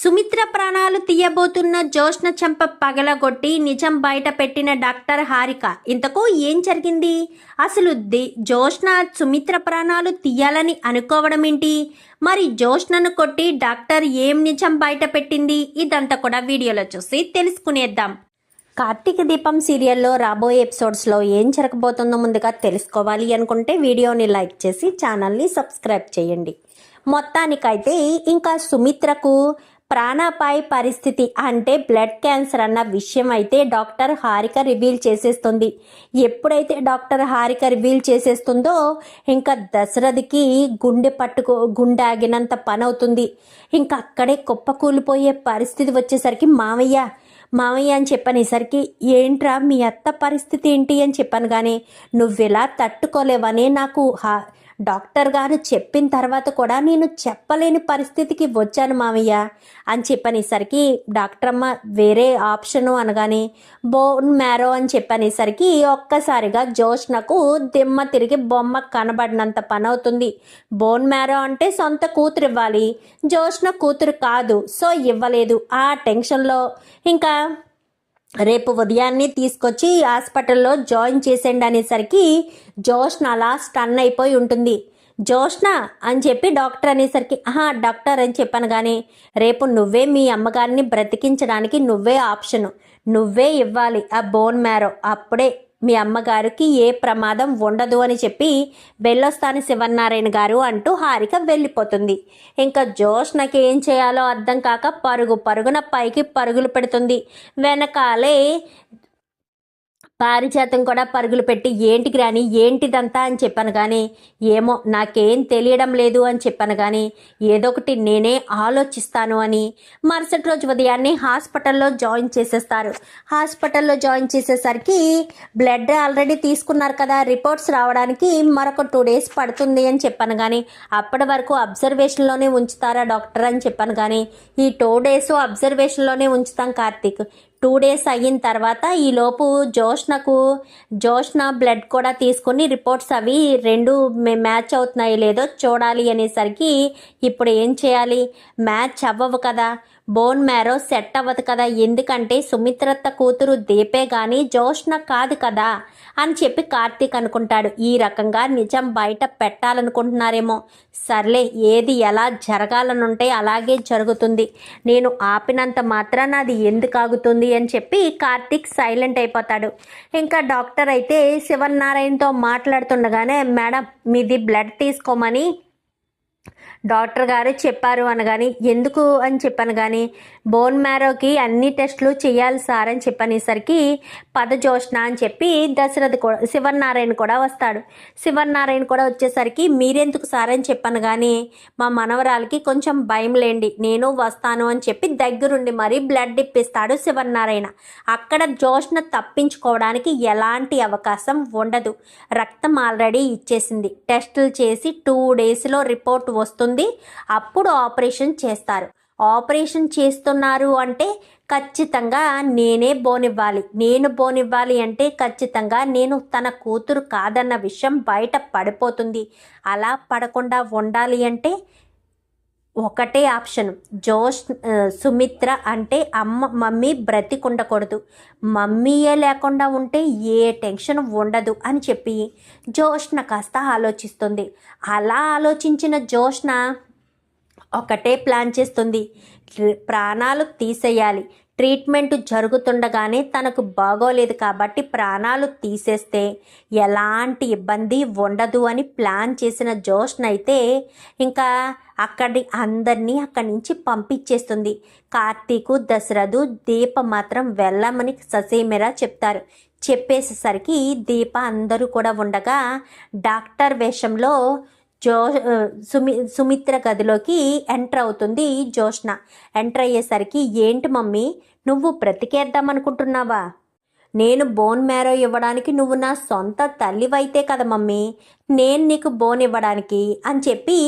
సుమిత్ర ప్రాణాలు తీయబోతున్న జోష్న చెంప పగలగొట్టి నిజం బయట పెట్టిన డాక్టర్ హారిక ఇంతకు ఏం జరిగింది? అసలు ది జోష్న సుమిత్ర ప్రాణాలు తీయాలని అనుకోవడం ఏంటి మరి జోష్నను కొట్టి డాక్టర్ ఏం నిజం బయట పెట్టింది? ఇదంతా కూడా వీడియోలో చూసి తెలుసుకునేద్దాం. కార్తీక దీపం సీరియల్లో రాబోయే ఎపిసోడ్స్లో ఏం జరగబోతుందో ముందుగా తెలుసుకోవాలి అనుకుంటే వీడియోని లైక్ చేసి ఛానల్ని సబ్స్క్రైబ్ చేయండి. మొత్తానికైతే ఇంకా సుమిత్రకు ప్రాణాపాయ పరిస్థితి అంటే బ్లడ్ క్యాన్సర్ అన్న విషయం అయితే డాక్టర్ హారిక రివీల్ చేసేస్తుంది. ఎప్పుడైతే డాక్టర్ హారిక రివీల్ చేసేస్తుందో ఇంకా దశరథకి గుండె పట్టుకో గుండె ఆగినంత పని అవుతుంది ఇంకా అక్కడే కుప్పకూలిపోయే పరిస్థితి వచ్చేసరికి మావయ్య మామయ్య అని చెప్పనేసరికి ఏంట్రా మీ అత్త పరిస్థితి ఏంటి? అని చెప్పాను కానీ నువ్వెలా తట్టుకోలేవని నాకు హా డాక్టర్ గారు చెప్పిన తర్వాత కూడా నేను చెప్పలేని పరిస్థితికి వచ్చాను మామయ్య అని చెప్పనేసరికి డాక్టర్ అమ్మ వేరే ఆప్షను అనగానే బోన్ మ్యారో అని చెప్పనేసరికి ఒక్కసారిగా జోష్నకు దిమ్మ తిరిగి బొమ్మ కనబడినంత పని అవుతుంది బోన్ మ్యారో అంటే సొంత కూతురు ఇవ్వాలి జోష్న కూతురు కాదు సో ఇవ్వలేదు. ఆ టెన్షన్లో ఇంకా రేపు ఉదయాన్నే తీసుకొచ్చి హాస్పిటల్లో జాయిన్ చేసేయండి అనేసరికి జోష్న అలా స్టన్ అయిపోయి ఉంటుంది. జోష్న అని చెప్పి డాక్టర్ అనేసరికి ఆహా డాక్టర్ అని చెప్పాను కానీ రేపు నువ్వే మీ అమ్మగారిని బ్రతికించడానికి నువ్వే ఆప్షను. నువ్వే ఇవ్వాలి ఆ బోన్ మ్యారో. అప్పుడే మీ అమ్మగారికి ఏ ప్రమాదం ఉండదు అని చెప్పి వెళ్ళొస్తాను శివనారాయణ గారు అంటూ హారిక వెళ్ళిపోతుంది. ఇంకా జోష్ నాకేం ఏం చేయాలో అర్థం కాక పరుగు పరుగున పైకి పరుగులు పెడుతుంది. వెనకాలే పారిజాతం కూడా పరుగులు పెట్టి ఏంటికి రాని ఏంటిదంతా అని చెప్పాను కానీ ఏమో నాకేం తెలియడం లేదు అని చెప్పాను కానీ ఏదో ఒకటి నేనే ఆలోచిస్తాను అని మరుసటి రోజు ఉదయాన్నే హాస్పిటల్లో జాయిన్ చేసేస్తారు. హాస్పిటల్లో జాయిన్ చేసేసరికి బ్లడ్ ఆల్రెడీ తీసుకున్నారు కదా రిపోర్ట్స్ రావడానికి మరొక టూ డేస్ పడుతుంది అని చెప్పాను కానీ అప్పటి వరకు అబ్జర్వేషన్లోనే ఉంచుతారా డాక్టర్ అని చెప్పాను కానీ ఈ టూ డేస్ అబ్జర్వేషన్లోనే ఉంచుతాం కార్తీక్. టూ డేస్ అయిన తర్వాత ఈలోపు జోష్నకు జోష్న బ్లడ్ కూడా తీసుకొని రిపోర్ట్స్ అవి రెండు మ్యాచ్ అవుతున్నాయి లేదో చూడాలి అనేసరికి ఇప్పుడు ఏం చేయాలి? మ్యాచ్ అవ్వవు కదా. బోన్ మ్యారో సెట్ అవ్వదు కదా. ఎందుకంటే సుమిత్రత్త కూతురు దీపే కానీ జోష్న కాదు కదా అని చెప్పి కార్తీక్ అనుకుంటాడు. ఈ రకంగా నిజం బయట పెట్టాలనుకుంటున్నారేమో. సర్లే ఏది ఎలా జరగాలనుంటే అలాగే జరుగుతుంది. నేను ఆపినంత మాత్రాన అది ఎందుకు ఆగుతుంది అని చెప్పి కార్తీక్ సైలెంట్ అయిపోతాడు. ఇంకా డాక్టర్ అయితే శివనారాయణతో మాట్లాడుతుండగానే మేడం మీది బ్లడ్ తీసుకోమని డాక్టర్ గారు చెప్పారు అనగాని ఎందుకు అని చెప్పాను కానీ బోన్ మ్యారోకి అన్ని టెస్టులు చేయాలి సార్ అని చెప్పనేసరికి పదజోష్ణ అని చెప్పి దశరథ్ కూడా శివనారాయణ కూడా వస్తాడు. శివనారాయణ కూడా వచ్చేసరికి మీరెందుకు సార్ అని చెప్పాను కానీ మా మనవరాలకి కొంచెం భయం లేండి నేను వస్తాను అని చెప్పి దగ్గరుండి మరీ బ్లడ్ ఇప్పిస్తాడు శివనారాయణ అక్కడ జోష్ణ తప్పించుకోవడానికి ఎలాంటి అవకాశం ఉండదు. రక్తం ఆల్రెడీ ఇచ్చేసింది. టెస్టులు చేసి టూ డేస్లో రిపోర్ట్ వస్తుంది అప్పుడు ఆపరేషన్ చేస్తారు. ఆపరేషన్ చేస్తున్నారు అంటే ఖచ్చితంగా నేనే బోనివ్వాలి. నేను బోనివ్వాలి అంటే ఖచ్చితంగా నేను తన కూతురు కాదన్న విషయం బయట పడిపోతుంది. అలా పడకుండా ఉండాలి అంటే ఒకటే ఆప్షన్. జోష్ సుమిత్ర అంటే అమ్మ మమ్మీ బ్రతికుండకూడదు. మమ్మీయే లేకుండా ఉంటే ఏ టెన్షన్ ఉండదు అని చెప్పి జోష్న కాస్త ఆలోచిస్తుంది. అలా ఆలోచించిన జోష్న ఒకటే ప్లాన్ చేస్తుంది. ప్రాణాలు తీసేయాలి. ట్రీట్మెంట్ జరుగుతుండగానే తనకు బాగోలేదు కాబట్టి ప్రాణాలు తీసేస్తే ఎలాంటి ఇబ్బంది ఉండదు అని ప్లాన్ చేసిన జోష్న అయితే ఇంకా అక్కడి అందరినీ అక్కడి నుంచి పంపించేస్తుంది కార్తీకు దశరథు దీప మాత్రం వెళ్ళమని ససేమిరా చెప్తారు. చెప్పేసేసరికి దీప అందరూ కూడా ఉండగా డాక్టర్ వేషంలో జో సుమి సుమిత్ర గదిలోకి ఎంటర్ అవుతుంది జోష్న ఎంటర్ అయ్యేసరికి ఏంటి మమ్మీ నువ్వు బ్రతికేద్దాం అనుకుంటున్నావా నేను బోన్ మ్యారో ఇవ్వడానికి నువ్వు నా సొంత తల్లివైతే కదా మమ్మీ. నేను నీకు బోన్ ఇవ్వడానికి అని చెప్పి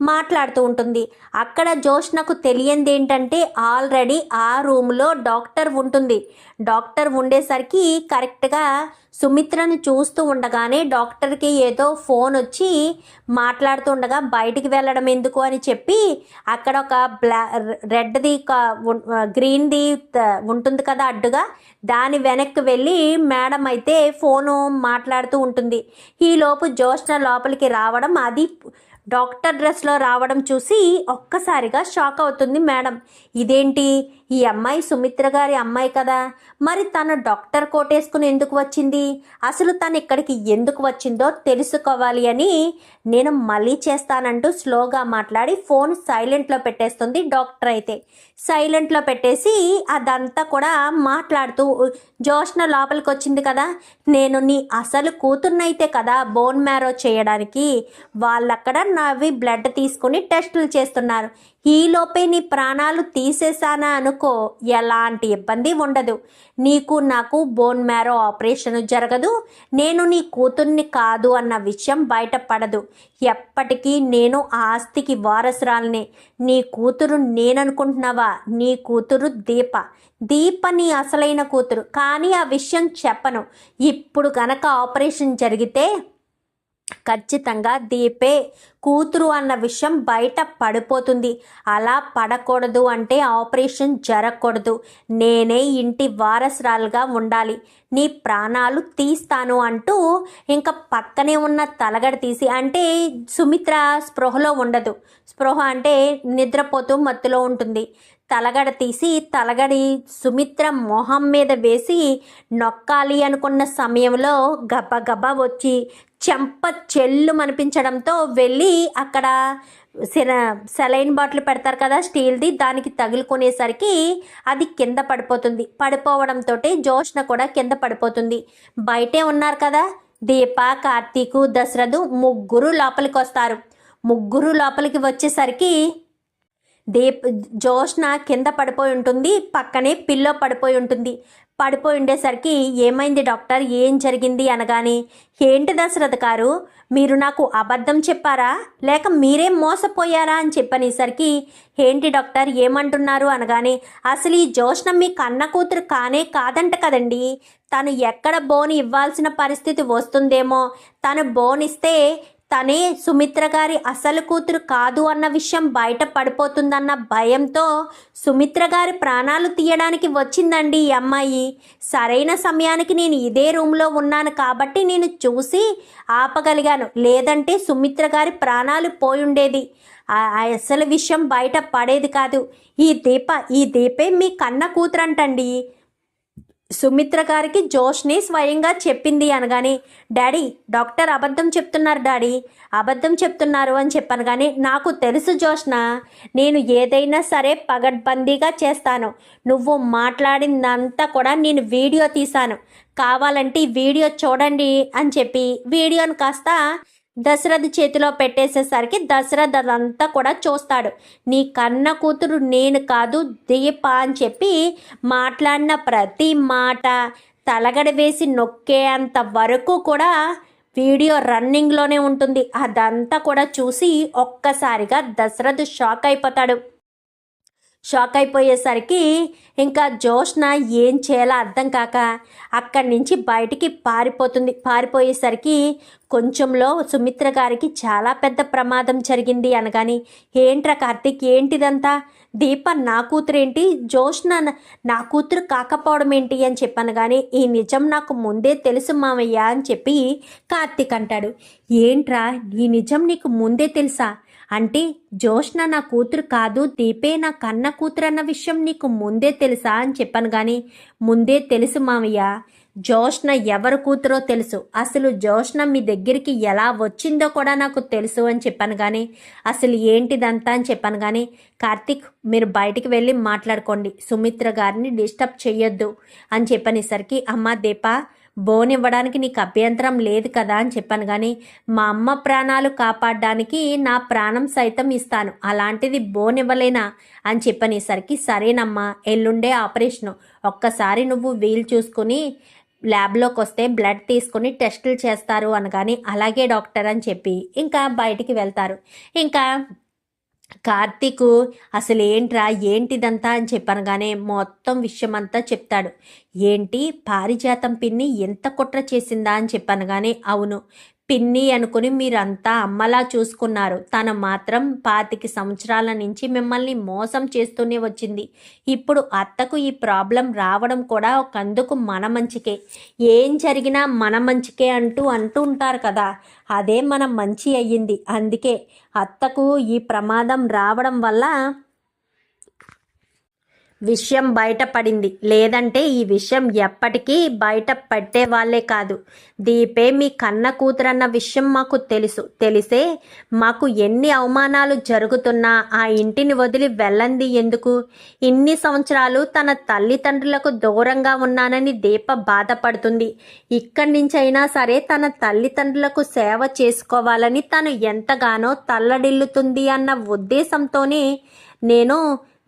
మాట్లాడుతూ ఉంటుంది. అక్కడ జోష్నకు తెలియంది ఏంటంటే ఆల్రెడీ ఆ రూమ్లో డాక్టర్ ఉంటుంది. డాక్టర్ ఉండేసరికి కరెక్ట్గా సుమిత్రను చూస్తూ ఉండగానే డాక్టర్కి ఏదో ఫోన్ వచ్చి మాట్లాడుతూ ఉండగా బయటికి వెళ్ళడం ఎందుకు? అని చెప్పి అక్కడ ఒక బ్లా రెడ్ది గ్రీన్ది ఉంటుంది కదా అడ్డుగా దాని వెనక్కి వెళ్ళి మేడం అయితే ఫోను మాట్లాడుతూ ఉంటుంది. ఈలోపు జ్యోత్స్న లోపలికి రావడం అది డాక్టర్ డ్రెస్లో రావడం చూసి ఒక్కసారిగా షాక్ అవుతుంది మేడం. ఇదేంటి? ఈ అమ్మాయి సుమిత్ర గారి అమ్మాయి కదా. మరి తను డాక్టర్ కోట్ వేసుకుని ఎందుకు వచ్చింది? అసలు తను ఇక్కడికి ఎందుకు వచ్చిందో తెలుసుకోవాలి అని నేను మళ్ళీ చేస్తానంటూ స్లోగా మాట్లాడి ఫోన్ సైలెంట్లో పెట్టేస్తుంది డాక్టర్ అయితే. సైలెంట్లో పెట్టేసి అదంతా కూడా మాట్లాడుతూ జోష్న లోపలికి వచ్చింది కదా నేను నీ అసలు కూతుర్నైతే కదా బోన్ మ్యారో చేయడానికి. వాళ్ళక్కడ నావి బ్లడ్ తీసుకుని టెస్టులు చేస్తున్నారు. ఈలోపే నీ ప్రాణాలు తీసేశానా అనుకో ఎలాంటి ఇబ్బంది ఉండదు. నీకు నాకు బోన్ మ్యారో ఆపరేషన్ జరగదు. నేను నీ కూతుర్ని కాదు అన్న విషయం బయటపడదు. ఎప్పటికీ నేను ఆస్తికి వారసురాలనే. నీ కూతురు నేననుకుంటున్నావా? నీ కూతురు దీప. దీప నీ అసలైన కూతురు. కానీ ఆ విషయం చెప్పను. ఇప్పుడు గనక ఆపరేషన్ జరిగితే ఖచ్చితంగా దీపే కూతురు అన్న విషయం బయట పడిపోతుంది. అలా పడకూడదు అంటే ఆపరేషన్ జరగకూడదు. నేనే ఇంటి వారసురాలుగా ఉండాలి. నీ ప్రాణాలు తీస్తాను అంటూ ఇంకా పక్కనే ఉన్న తలగడ తీసి అంటే సుమిత్ర స్పృహలో ఉండదు. స్పృహ అంటే నిద్రపోతూ మత్తులో ఉంటుంది. తలగడ తీసి తలగడి సుమిత్ర మొహం మీద వేసి నొక్కాలి అనుకున్న సమయంలో గబగబా వచ్చి చెంప చెల్లు అనిపించడంతో వెళ్ళి అక్కడ సిర సెలైన్ బాటిల్ పెడతారు కదా స్టీల్ది దానికి తగులుకునేసరికి అది కింద పడిపోతుంది. పడిపోవడంతో జోష్న కూడా కింద పడిపోతుంది. బయటే ఉన్నారు కదా దీప కార్తీకు దశరథు ముగ్గురు లోపలికి వస్తారు ముగ్గురు లోపలికి వచ్చేసరికి దీప్ జోష్న కింద పడిపోయి ఉంటుంది పక్కనే పిల్లో పడిపోయి ఉంటుంది. పడిపోయి ఉండేసరికి ఏమైంది డాక్టర్? ఏం జరిగింది అనగానే ఏంటి దశరథ గారు మీరు నాకు అబద్ధం చెప్పారా? లేక మీరే మోసపోయారా? అని చెప్పనేసరికి ఏంటి డాక్టర్ ఏమంటున్నారు? అనగానే అసలు ఈ జోష్న మీ కన్న కూతురు కానే కాదంట కదండి. తను ఎక్కడ బోన్ ఇవ్వాల్సిన పరిస్థితి వస్తుందేమో. తను బోన్ ఇస్తే తనే సుమిత్ర గారి అసలు కూతురు కాదు అన్న విషయం బయట పడిపోతుందన్న భయంతో సుమిత్ర గారి ప్రాణాలు తీయడానికి వచ్చిందండి ఈ అమ్మాయి. సరైన సమయానికి నేను ఇదే రూమ్లో ఉన్నాను కాబట్టి నేను చూసి ఆపగలిగాను. లేదంటే సుమిత్ర గారి ప్రాణాలు పోయుండేది. అసలు విషయం బయట పడేది కాదు. ఈ దీప ఈ దీపే మీ కన్న కూతురంటండి. సుమిత్ర గారికి జోష్ని స్వయంగా చెప్పింది అనగానే డాడీ డాక్టర్ అబద్ధం చెప్తున్నారు డాడీ. అబద్ధం చెప్తున్నారు అని చెప్పాను కానీ నాకు తెలుసు జోష్న నేను ఏదైనా సరే పగడ్బందీగా చేస్తాను. నువ్వు మాట్లాడిందంతా కూడా నేను వీడియో తీశాను. కావాలంటే వీడియో చూడండి అని చెప్పి వీడియోని కాస్త దశరథ చేతిలో పెట్టేసేసరికి దశరథ అదంతా కూడా చూస్తాడు. నీ కన్న కూతురు నేను కాదు దీప అని చెప్పి మాట్లాడిన ప్రతి మాట తలగడ వేసి నొక్కేంత వరకు కూడా వీడియో రన్నింగ్లోనే ఉంటుంది. అదంతా కూడా చూసి ఒక్కసారిగా దశరథ్ షాక్ అయిపోతాడు. షాక్ అయిపోయేసరికి ఇంకా జోష్న ఏం చేయాలో అర్థం కాక అక్కడి నుంచి బయటికి పారిపోతుంది పారిపోయేసరికి కొంచెంలో సుమిత్ర గారికి చాలా పెద్ద ప్రమాదం జరిగింది అనగాని ఏంట్రా కార్తీక్ ఏంటిదంతా? దీప నా కూతురేంటి? జోష్న నా కూతురు కాకపోవడం ఏంటి అని చెప్పాను కానీ ఈ నిజం నాకు ముందే తెలుసు మామయ్య అని చెప్పి కార్తీక్ అంటాడు. ఏంట్రా? ఈ నిజం నీకు ముందే తెలుసా? అంటే జోష్న నా కూతురు కాదు దీపే నా కన్న కూతురు అన్న విషయం నీకు ముందే తెలుసా అని చెప్పాను కానీ ముందే తెలుసు మామయ్య. జోష్న ఎవరు కూతురో తెలుసు. అసలు జోష్న మీ దగ్గరికి ఎలా వచ్చిందో కూడా నాకు తెలుసు అని చెప్పాను కానీ అసలు ఏంటిదంతా అని చెప్పాను కానీ కార్తిక్ మీరు బయటికి వెళ్ళి మాట్లాడుకోండి. సుమిత్ర గారిని డిస్టర్బ్ చేయొద్దు అని చెప్పనేసరికి అమ్మ దీప బోన్ ఇవ్వడానికి నీకు అభ్యంతరం లేదు కదా అని చెప్పాను కానీ మా అమ్మ ప్రాణాలు కాపాడడానికి నా ప్రాణం సైతం ఇస్తాను. అలాంటిది బోన్ ఇవ్వలేనా అని చెప్పనేసరికి సరేనమ్మా ఎల్లుండే ఆపరేషను. ఒక్కసారి నువ్వు వీలు చూసుకుని ల్యాబ్లోకి వస్తే బ్లడ్ తీసుకుని టెస్టులు చేస్తారు అనగాని అలాగే డాక్టర్ అని చెప్పి ఇంకా బయటికి వెళ్తారు. ఇంకా కార్తీకు అసలు ఏంట్రా ఏంటిదంతా అని చెప్పనగానే మొత్తం విషయం అంతా చెప్తాడు. ఏంటి పారిజాతం పిన్ని ఎంత కుట్ర చేసిందా అని చెప్పనగానే అవును పిన్ని అనుకుని మీరంతా అమ్మలా చూసుకున్నారు. తను మాత్రం పాతికి సంవత్సరాల నుంచి మిమ్మల్ని మోసం చేస్తూనే వచ్చింది. ఇప్పుడు అత్తకు ఈ ప్రాబ్లం రావడం కూడా ఒక అందుకు మన మంచికే. ఏం జరిగినా మన మంచికే అంటూ అంటూ ఉంటారు కదా. అదే మన మంచి అయ్యింది. అందుకే అత్తకు ఈ ప్రమాదం రావడం వల్ల విషయం బయటపడింది. లేదంటే ఈ విషయం ఎప్పటికీ బయట పట్టే వాళ్ళే కాదు. దీపే మీ కన్న కూతురన్న విషయం మాకు తెలుసు. తెలిసే మాకు ఎన్ని అవమానాలు జరుగుతున్నా ఆ ఇంటిని వదిలి వెళ్ళంది ఎందుకు? ఇన్ని సంవత్సరాలు తన తల్లిదండ్రులకు దూరంగా ఉన్నానని దీప బాధపడుతుంది. ఇక్కడి నుంచైనా సరే తన తల్లిదండ్రులకు సేవ చేసుకోవాలని తను ఎంతగానో తల్లడిల్లుతుంది అన్న ఉద్దేశంతోనే నేను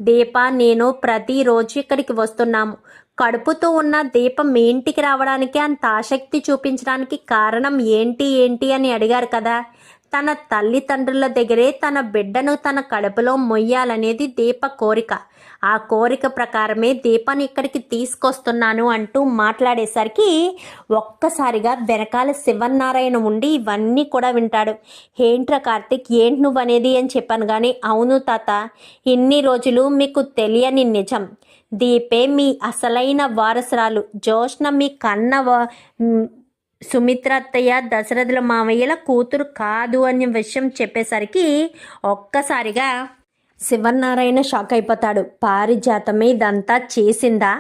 దీప నేను ప్రతిరోజు ఇక్కడికి వస్తున్నాము. కడుపుతో ఉన్న దీపం మీ ఇంటికి రావడానికి అంత ఆసక్తి చూపించడానికి కారణం ఏంటి ఏంటి అని అడిగారు కదా. తన తల్లిదండ్రుల దగ్గరే తన బిడ్డను తన కడుపులో మొయ్యాలనేది దీప కోరిక. ఆ కోరిక ప్రకారమే దీపాన్ని ఇక్కడికి తీసుకొస్తున్నాను అంటూ మాట్లాడేసరికి ఒక్కసారిగా వెనకాల శివనారాయణ ఉండి ఇవన్నీ కూడా వింటాడు. ఏంట్రా కార్తిక్ ఏంటి నువ్వు అనేది అని చెప్పాను కానీ అవును తాత ఇన్ని రోజులు మీకు తెలియని నిజం. దీపే మీ అసలైన వారసురాలు. జోష్న మీ కన్న సుమిత్ర అత్తయ్య దశరథుల మామయ్యల కూతురు కాదు అనే విషయం చెప్పేసరికి ఒక్కసారిగా శివనారాయణ షాక్ అయిపోతాడు. పారిజాతమే ఇదంతా చేసిందా?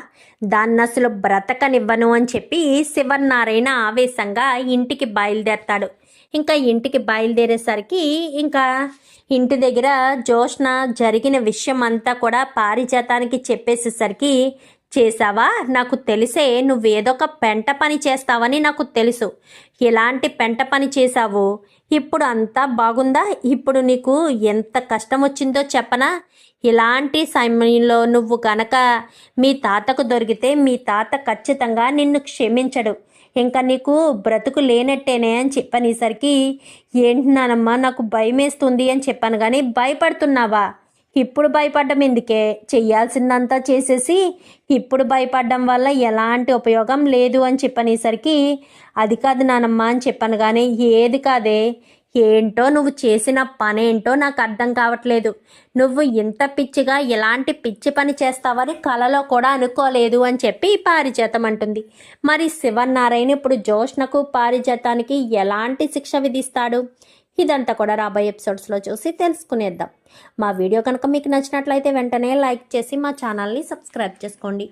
దాన్ని అసలు బ్రతకనివ్వను అని చెప్పి శివనారాయణ ఆవేశంగా ఇంటికి బయలుదేరతాడు. ఇంకా ఇంటికి బయలుదేరేసరికి ఇంకా ఇంటి దగ్గర జోష్న జరిగిన విషయం అంతా కూడా పారిజాతానికి చెప్పేసేసరికి చేసావా నాకు తెలిసే నువ్వేదో ఒక పెంట పని చేస్తావని నాకు తెలుసు. ఎలాంటి పెంట పని చేశావు? ఇప్పుడు అంతా బాగుందా? ఇప్పుడు నీకు ఎంత కష్టం వచ్చిందో చెప్పనా? ఇలాంటి సమయంలో నువ్వు గనక మీ తాతకు దొరికితే మీ తాత ఖచ్చితంగా నిన్ను క్షమించడు. ఇంకా నీకు బ్రతుకు లేనట్టేనే అని చెప్పనేసరికి ఏంటి నానమ్మా నాకు భయమేస్తుంది అని చెప్పాను కానీ భయపడుతున్నావా? ఇప్పుడు భయపడ్డం ఎందుకే? చెయ్యాల్సిందంతా చేసేసి ఇప్పుడు భయపడడం వల్ల ఎలాంటి ఉపయోగం లేదు అని చెప్పనేసరికి అది కాదు నానమ్మ అని చెప్పాను కానీ ఏది కాదే? ఏంటో నువ్వు చేసిన పనేంటో నాకు అర్థం కావట్లేదు. నువ్వు ఇంత పిచ్చిగా ఎలాంటి పిచ్చి పని చేస్తావని కలలో కూడా అనుకోలేదు అని చెప్పి పారిజాతం అంటుంది. మరి శివనారాయణ ఇప్పుడు జోష్నకు పారిజాతానికి ఎలాంటి శిక్ష విధిస్తాడు? ఇదంతా కూడా రాబోయే ఎపిసోడ్స్లో చూసి తెలుసుకునేద్దాం. మా వీడియో కనుక మీకు నచ్చినట్లయితే వెంటనే లైక్ చేసి మా ఛానల్ని సబ్స్క్రైబ్ చేసుకోండి.